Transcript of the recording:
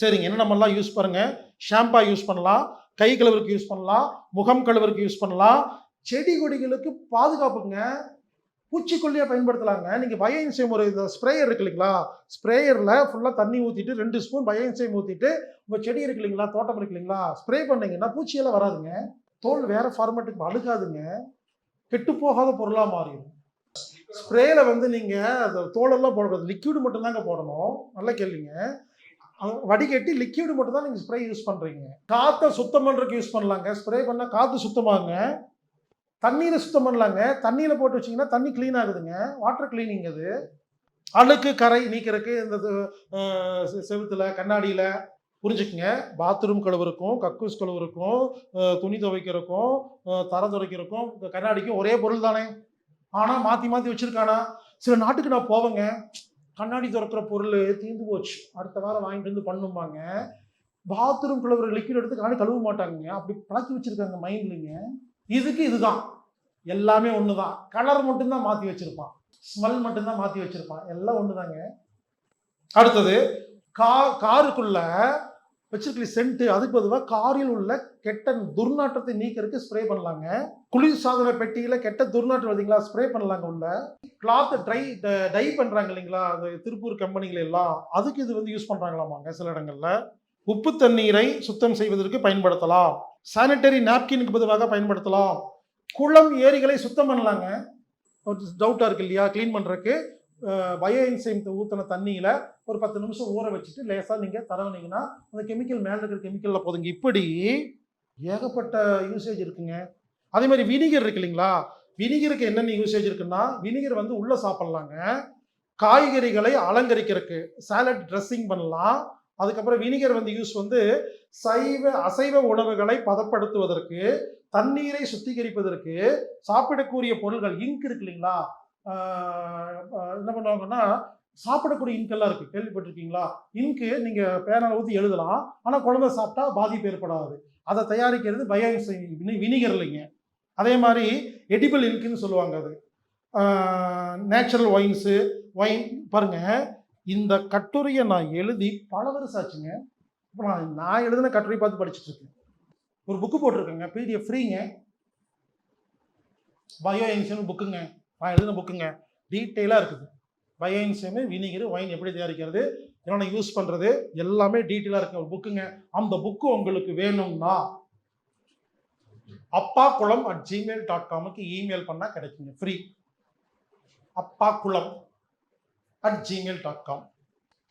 சரிங்க. என்னென்னமெல்லாம் யூஸ் பண்ணுங்கள் ஷாம்பா யூஸ் பண்ணலாம். கை கழுவுறதுக்கு யூஸ் பண்ணலாம். முகம் கழுவுறதுக்கு யூஸ் பண்ணலாம். செடி கொடிகளுக்கு பாதுகாப்புங்க. பூச்சிக்கொல்லியாக பயன்படுத்தலாங்க. நீங்கள் பயோஇன்சைம் ஒரு இந்த ஸ்ப்ரேயர் இருக்கு இல்லைங்களா? ஸ்ப்ரேயரில் ஃபுல்லாக தண்ணி ஊற்றிட்டு ரெண்டு ஸ்பூன் பயோஇன்சைம் ஊற்றிட்டு உங்கள் செடி இருக்கு இல்லைங்களா? தோட்டம் இருக்கு இல்லைங்களா? ஸ்ப்ரே பண்ணிங்கன்னா பூச்சியெல்லாம் வராதுங்க. தோல் வேறு ஃபார்மேட்டுக்கு அழுகாதுங்க. கெட்டு போகாத பொருளாக மாறிடும். ஸ்ப்ரேயில் வந்து நீங்கள் அந்த தோலெல்லாம் போடக்கூடாது. லிக்யூடு மட்டும்தாங்க போடணும். நல்லா கேள்விங்க. வடிகட்டி லிக்யூடு மட்டும் தான் நீங்கள் ஸ்ப்ரே யூஸ் பண்ணுறீங்க காற்றை சுத்தம் பண்ணுறதுக்கு யூஸ் பண்ணலாங்க. ஸ்ப்ரே பண்ணால் காற்று சுத்தமாகுங்க. தண்ணீரை சுத்தம் பண்ணலாங்க. தண்ணியில் போட்டு வச்சிங்கன்னா தண்ணி க்ளீன் ஆகுதுங்க. வாட்டர் க்ளீனிங் அது. அழுக்கு கரை நீக்கிறதுக்கு இந்த அஹ், கண்ணாடியில் புரிஞ்சுக்குங்க. பாத்ரூம் கழுவுறக்கும் கக்கூஸ் கழுவுறக்கும் துணி துவைக்கிறக்கும் தர துவைக்கிறக்கும் இந்த கண்ணாடிக்கும் ஒரே பொருள் தானே. ஆனால் மாற்றி மாற்றி வச்சுருக்கானா? சில நாட்டுக்கு நான் போவேங்க. கண்ணாடி திறக்கிற பொருள் தீர்ந்து போச்சு. அடுத்த வாரம் வாங்கிட்டு வந்து பண்ணும்பாங்க. பாத்ரூம் கழுவுற லிக்விட் எடுத்து கண்ணாடி கழுவ மாட்டாங்க அப்படி பழக்கி வச்சிருக்காங்க மைண்ட்லிங்க இதுக்கு இதுதான். எல்லாமே ஒன்று தான் கலர் மட்டும்தான் மாற்றி வச்சிருப்பான். ஸ்மெல் மட்டும்தான் மாற்றி வச்சிருப்பான். எல்லாம் ஒன்று தாங்க அடுத்தது கா காருக்குள்ளே வச்சிருக்க சென்ட் அதுக்கு பதிலாக காரில் உள்ள கெட்ட துர்நாற்றத்தை நீக்கிறதுக்கு ஸ்ப்ரே பண்ணலாங்க. குளிர் சாதன கெட்ட துர்நாற்றம் வருதுங்களா? ஸ்ப்ரே பண்ணலாங்க உள்ள. கிளாத் ட்ரை டை பண்ணுறாங்க இல்லைங்களா? அந்த திருப்பூர் கம்பெனிகள் எல்லாம். அதுக்கு இது வந்து யூஸ் பண்ணுறாங்களாமாங்க சில இடங்களில். உப்பு தண்ணீரை சுத்தம் செய்வதற்கு பயன்படுத்தலாம். சானிட்டரி நாப்கினுக்கு பதிலாக பயன்படுத்தலாம். குளம் ஏரிகளை சுத்தம் பண்ணலாங்க. டவுட்டாக இருக்கு இல்லையா? க்ளீன் பண்ணுறதுக்கு பயோ இன்சைம் ஊற்றின தண்ணியில் ஒரு பத்து நிமிஷம் ஊற வச்சுட்டு லேசாக நீங்கள் தரவுனீங்கன்னா அந்த கெமிக்கல் மேலே இருக்கிற கெமிக்கலில் போதுங்க. இப்படி ஏகப்பட்ட யூசேஜ் இருக்குங்க. அதே மாதிரி வினிகர் இருக்கு இல்லைங்களா? வினிகருக்கு என்னென்ன யூசேஜ் இருக்குன்னா வினிகர் வந்து உள்ளே சாப்பிட்லாங்க. காய்கறிகளை அலங்கரிக்கிறதுக்கு சாலட் ட்ரெஸ்ஸிங் பண்ணலாம். அதுக்கப்புறம் வினிகர் வந்து யூஸ் வந்து சைவ அசைவ உணவுகளை பதப்படுத்துவதற்கு தண்ணீரை சுத்திகரிப்பதற்கு சாப்பிடக்கூடிய பொருள்கள் இங்க் இருக்கு இல்லைங்களா? என்ன பண்ணுவாங்கன்னா சாப்பிடக்கூடிய இன்கெல்லாம் இருக்குது கேள்விப்பட்டிருக்கீங்களா? இங்கு நீங்கள் பேனால ஊற்றி எழுதலாம். ஆனால் குழந்தை சாப்பிட்டா பாதிப்பு ஏற்படாது. அதை தயாரிக்கிறது பயோ வினிகர் இல்லைங்க. அதே மாதிரி எடிபிள் இன்க்குன்னு சொல்லுவாங்க அது. நேச்சுரல் ஒயின்ஸு ஒயின் பாருங்க. இந்த கட்டுரையை நான் எழுதி பல வருஷம் ஆச்சுங்க. இப்போ நான் நான் எழுதின கட்டுரை பார்த்து படிச்சுட்டு இருக்கேன் ஒரு புக்கு போட்டிருக்கேங்க. பிடிஎஃப் ஃப்ரீங்க பயோ என்சியம் புக்குங்க நான் எழுதின புக்குங்க டீட்டெயிலாக இருக்குது. வயன் என்சியம் வினிகர் ஒயின் எப்படி தயாரிக்கிறது என்னென்ன யூஸ் பண்ணுறது எல்லாமே டீட்டெயிலாக இருக்கு ஒரு புக்குங்க அந்த புக்கு உங்களுக்கு வேணும்னா அப்பா குளம் அட் ஜிமெயில் டாட் காமுக்கு இமெயில் பண்ணால் கிடைக்குங்க. ஃப்ரீ அப்பா குளம் அட் ஜிமெயில் டாட் காம்